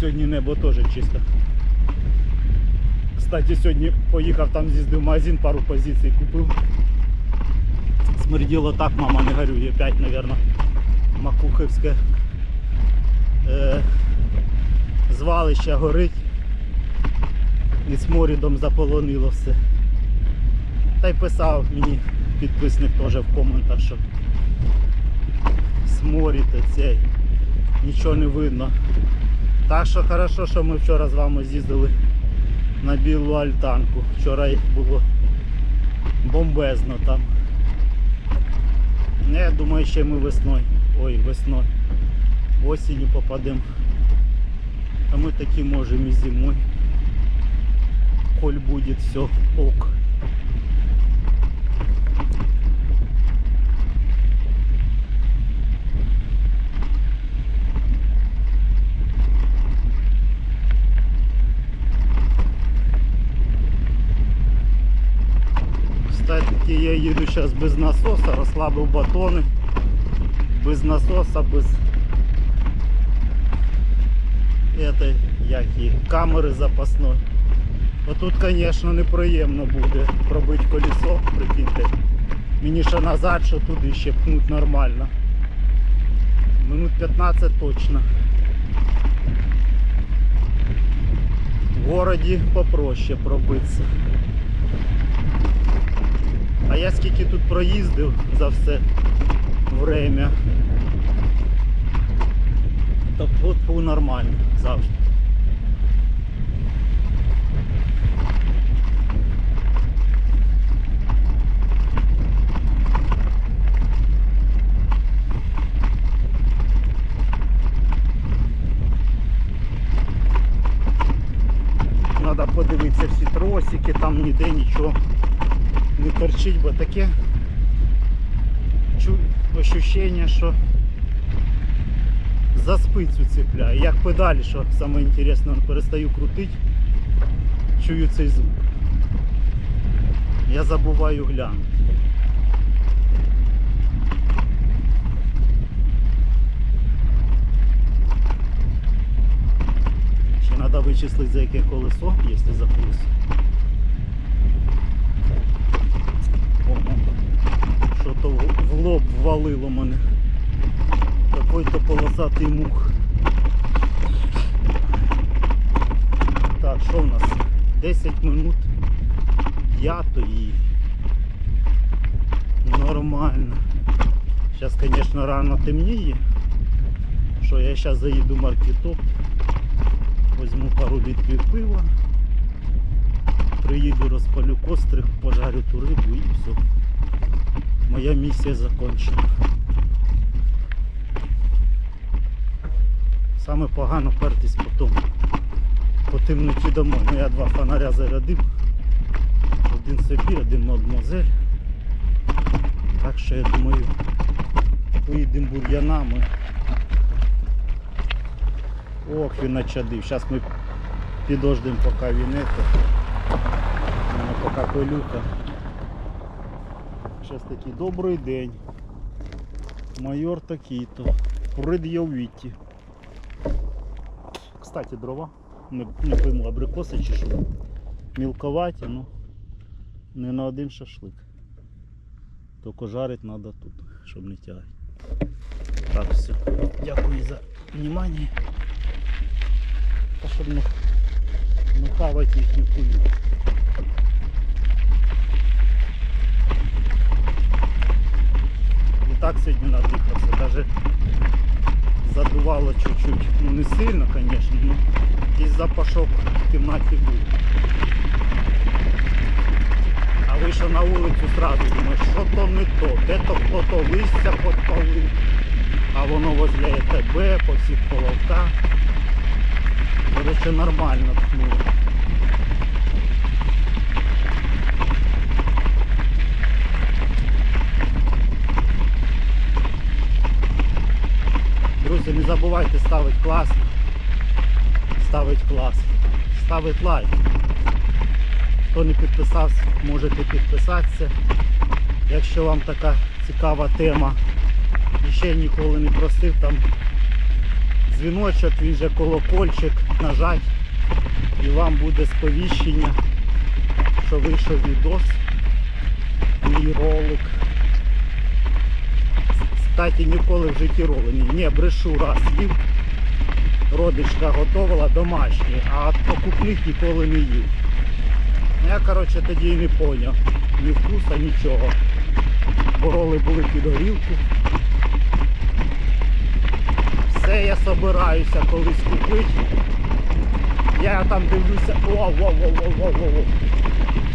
Сьогодні небо теж чисто. Кстати, сьогодні поїхав там з'їздив в магазин, пару позицій купив. Смерділо так, мама не горює, 5, мабуть. Макухівське е, звалище горить. І сморідом заполонило все. Та й писав мені підписник теж в коментах, що сморід цей, нічого не видно. Так що хорошо, що ми вчора з вами з'їздили на білу альтанку. Вчора їх було бомбезно там. Ну, я думаю, ще ми весною. Ой, весною. Осінню попадемо. А ми таки можемо і зимою. Коль буде все ок. Кстати, я їду зараз без насоса, розслабив батони. Без насоса, без этой, як її, камери запасної. Отут, звісно, неприємно буде пробити колесо, прикиньте. Мені ще назад, що туди ще пнуть нормально. Минут 15 точно. В городі попроще пробитися. А я скільки тут проїздив за все время. Так от був нормально завжди. Треба подивитися всі тросики, там ніде нічого не торчить, бо таке ощущення, що за спицю цепляє. Як педалі, що саме інтересне, перестаю крутити, чую цей звук. Я забуваю глянути. Ще треба вичислити за яке колесо, якщо за колесо. Ого. Що то ввалило мене. Какой-то полосатий мух. Так, що в нас? 10 минут п'ятої. Нормально. Зараз, звісно, рано темніє. Що я зараз заїду в маркетоп. Возьму пару літрів пива. Приїду, розпалю кострик, пожарю ту рибу і все. Моя місія закончена. Саме погано пертись потім по темноті домой. Ну я два фонаря зарядив. Один собі, один мадмозель. Так що я думаю, поїдемо бур'янами. Ох, він начадив. Зараз ми підождемо поки він это. Мене поки пилюка. Зараз такий добрий день. Майор такий-то. Пред'явіть. Кстати, дрова. Не, не пойму, абрикоси чи що. Мілковаті, ну не на один шашлик. Тільки жарить треба тут, щоб не тягати. Так, все. Дякую за внимание. Та щоб не, не хавати їхню кулю. Так сьогодні надихався, навіть задувало чуть-чуть. Ну не сильно, звісно, але якийсь запашок в кімнаті був. А вийшов на вулицю сразу, думаю, що то не то, де то хто-то листя підпалив, а воно возле ЕТБ, по всіх половках. Короче, нормально тхнуло. Друзі, не забувайте ставити клас. Ставити клас. Ставити лайк. Хто не підписався, можете підписатися. Якщо вам така цікава тема і ще ніколи не просив там дзвіночок, він же колокольчик нажать і вам буде сповіщення, що вийшов відос, мій ролик. Кстати, ніколи в житті роли. Ні, брешу раз їв. Родичка готувала домашні, а покупних ніколи не їв. Я, коротше, тоді і не поняв. Ні вкуса, нічого. Бо роли були під горілку. Все я собираюся колись купити. Я там дивлюся. О, о, о, о, о, о, о.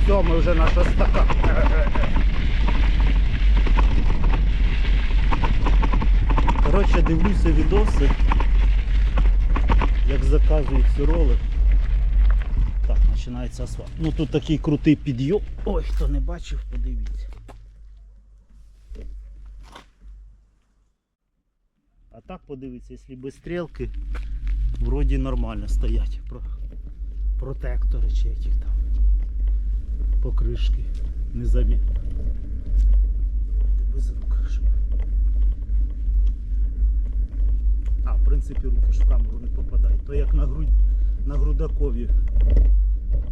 Все, ми вже на шостака. Коротше, дивлюся відоси, як заказують ці роли. Так, починається асфальт. Ну тут такий крутий підйом. Ой, хто не бачив, подивіться. А так подивіться, якщо без стрілки, вроді нормально стоять. Про... Протектори чи які там. Покришки. Незамітно. Давайте без рук, А, в принципі, руки ж в камеру не попадають. То як на, грудь, на грудакові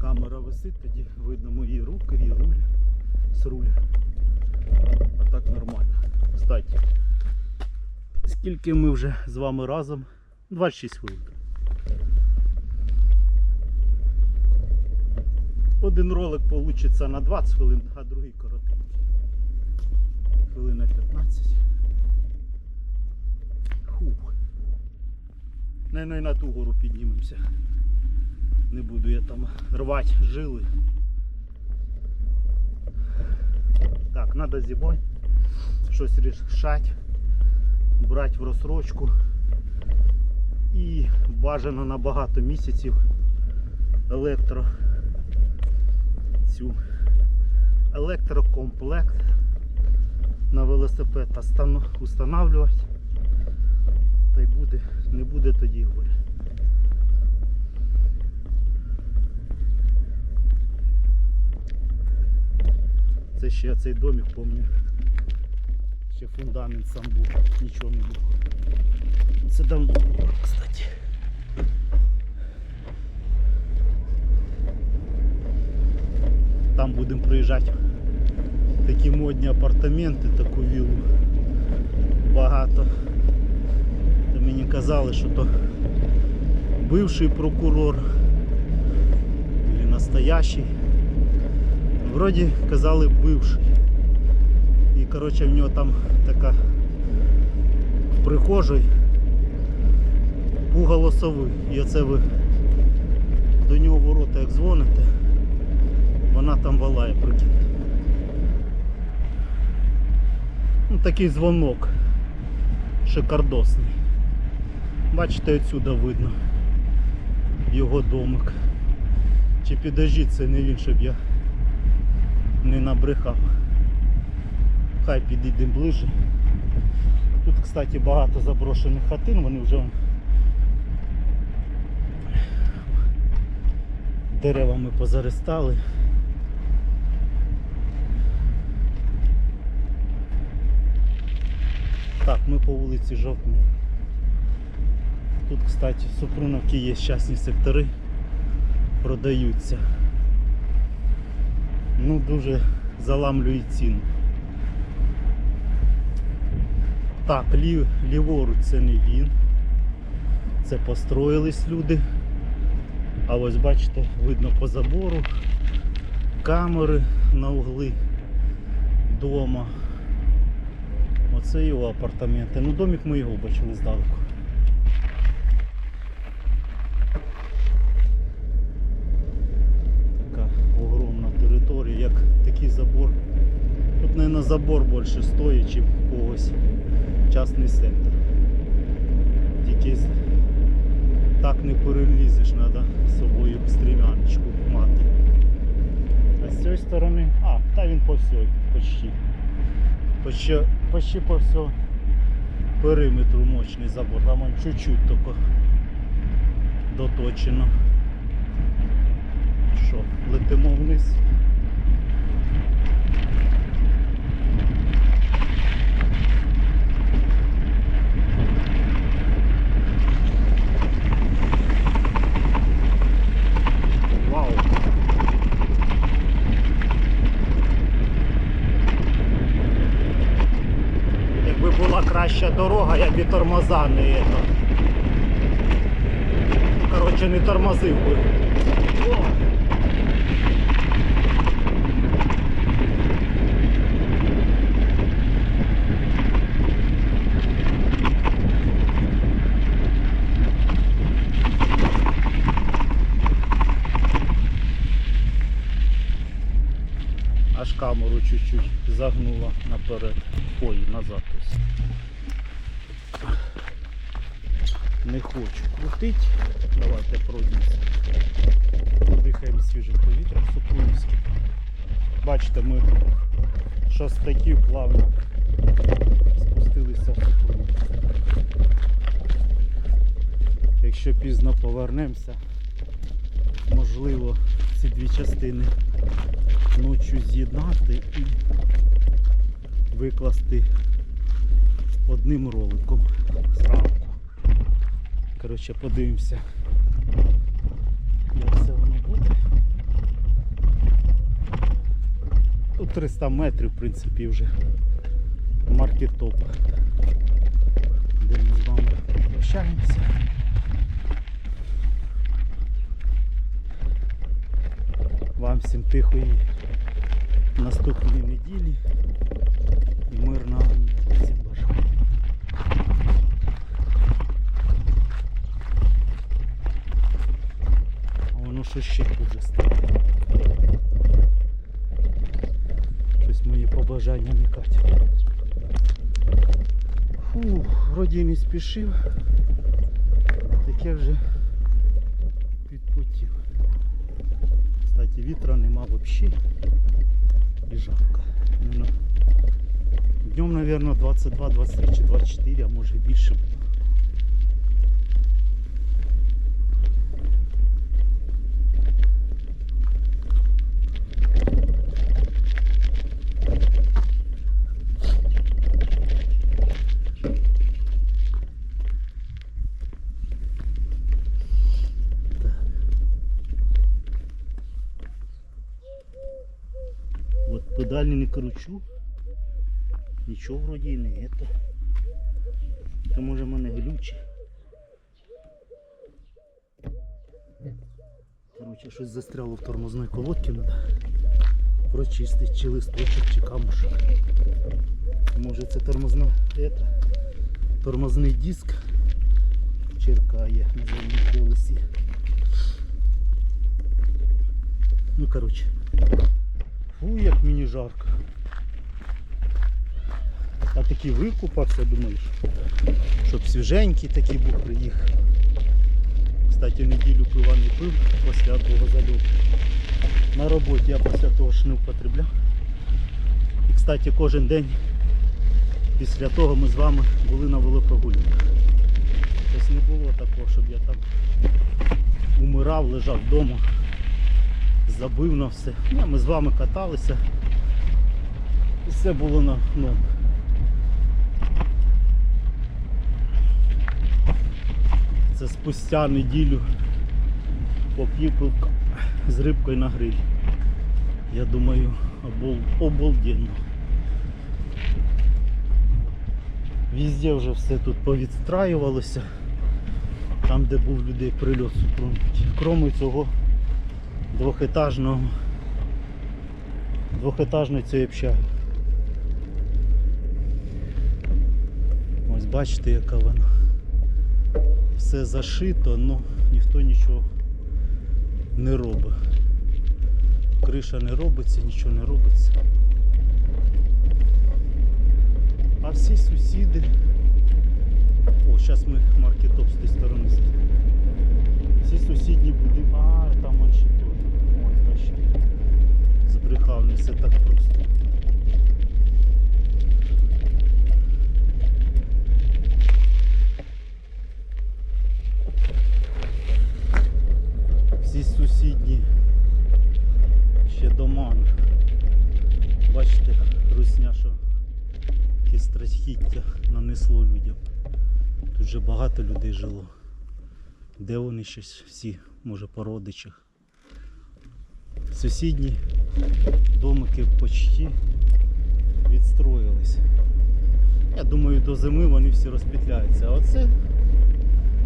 камера висить, тоді видно мої руки і руль з руля. А так нормально. Кстати, скільки ми вже з вами разом? 26 хвилин. Один ролик вийде на 20 хвилин, а другий коротенький. Хвилина 15. Фух. Не, не на ту гору піднімемося. Не буду я там рвати жили. Так, треба зимой щось рішати, брати в розсрочку. І бажано на багато місяців електро цю електрокомплект на велосипед устанавливати. Та й буде, не буде тоді горя. Це ще цей домик пам'ятаю. Ще фундамент сам був, нічого не було. Це давно було, кстати. Там будемо приїжджати. Такі модні апартаменти, таку віллу. Багато. Мені казали, що то бивший прокурор или настоящий. Вроді казали бивший. І коротше в нього там така в прихожій. І оце ви до нього ворота як дзвоните, вона там валає, прикинь. Ну, такий дзвонок шикардосний. Бачите, отсюди видно його домик. Чи підожіть, це не він, щоб я не набрехав. Хай підійдемо ближче. Тут, кстати, багато заброшених хатин, вони вже деревами позаристали. Так, ми по вулиці Жовтні. Тут, кстати, в Супруновці є частні сектори, продаються. Ну, дуже заламлюють ціну. Так, лів, ліворуч це не він. Це построїлись люди. А ось бачите, видно по забору камери на угли дома. Оце його апартаменти. Ну домик ми його бачили здалеку. Забор більше стоїть, чим в когось частний сектор. Тільки так не перелізеш, треба з собою стріляночку мати. А з цієї сторони, а, та він по всій, почти. Почти, почти по всьому периметру мощний забор. Там чуть-чуть тільки доточено. Що, летимо вниз. Дорога, я б і тормоза не є. Коротше, не тормозив би. О! Аж камеру чуть-чуть загнула наперед. Ой, назад. Не хочу крутить. Давайте пройдемося. Подихаємо свіжим повітрям Супрунівським. Бачите, ми шостаків плавно спустилися в Супрунів. Якщо пізно повернемося, можливо ці дві частини ночі з'єднати і викласти одним роликом зранку. Коротше, подивимося, як це воно буде. Тут 300 метрів, в принципі, вже маркетоп, де ми з вами прощаємося. Вам всім тихої наступної неділі і мирного всім бажаю. А воно що ще хуже стало. Щось мої побажання не. Фух, вроді не спішив. а Таке вже Кстати, вітра нема взагалі. І жарко. Ну, Днем, наверное, 22, 23 чи 24, а може і більше було. Не кручу. Нічого вроді і не это. Це може в мене глюче. Короче, щось застряло в тормозної колодці, треба прочистити чи листочок, чи камушок. Може це тормозна это, тормозний диск черкає на задній колесі. Ну короче. Фу, як мені жарко. А такий викупався, думаєш, щоб свіженький такий був приїхав. Кстати, неділю пива не пив після того зальоту. На роботі я після того ж не употребляв. І кстати, кожен день після того ми з вами були на велопрогулянках. Тобто не було такого, щоб я там умирав, лежав вдома забив на все. Ні, ми з вами каталися. І все було на ну. Це спустя неділю поп'ю пивка з рибкою на гриль. Я думаю, обол... обалденно. Везде вже все тут повідстраювалося. Там де був людей прильот супрунки. Кроме цього двохетажного двохетажної цієї общаги. Ось бачите, яка вона. Все зашито, але ніхто нічого не робить. Криша не робиться, нічого не робиться. А всі сусіди. О, зараз ми маркетоп з тієї сторони. Всі сусідні будинки. А, там ще Ще. Збрехав, не все так просто. Всі сусідні ще дома. Бачите, русня, що яке страхіття нанесло людям. Тут вже багато людей жило. Де вони щось всі, може по родичах. Сусідні домики почти відстроїлись. Я думаю, до зими вони всі розпетляються. А оце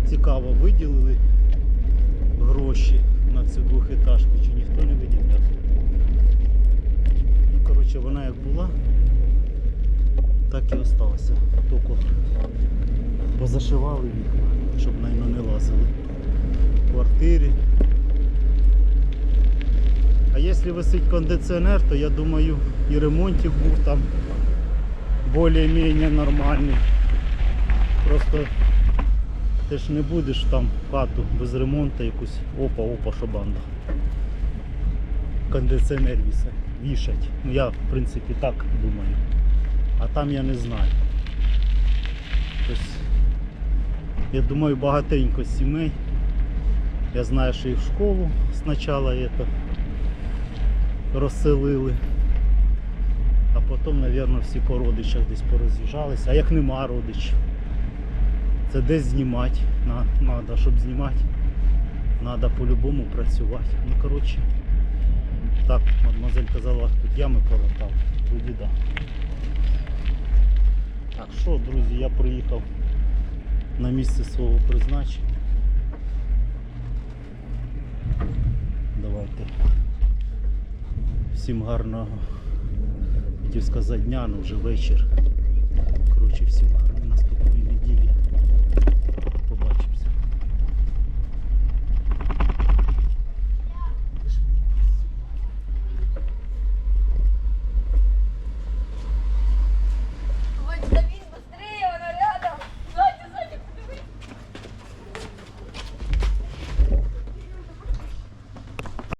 цікаво, виділили гроші на цю двохетажку, чи ніхто не виділяв. Ну, коротше, вона як була, так і осталася. Тільки позашивали вікна, щоб найно не лазили в квартирі. А якщо висить кондиціонер, то я думаю і ремонтик був там більш-менш нормальний. Просто ти ж не будеш там хату без ремонту якусь опа-опа шабанда. Кондиціонер вішать. Ну я в принципі так думаю. А там я не знаю. Тобто, я думаю, багатенько сімей. Я знаю, що і в школу спочатку это розселили. А потім, мабуть, всі по родичах десь пороз'їжджалися. А як нема родичів, це десь знімати. Треба, щоб знімати, треба по-любому працювати. Ну, коротше, так, мадемуазель казала, тут ями полатав. Вроді да. Так що, друзі, я приїхав на місце свого призначення. Всім гарного, хотів сказати дня, але вже вечір. Коротше, всім гарного.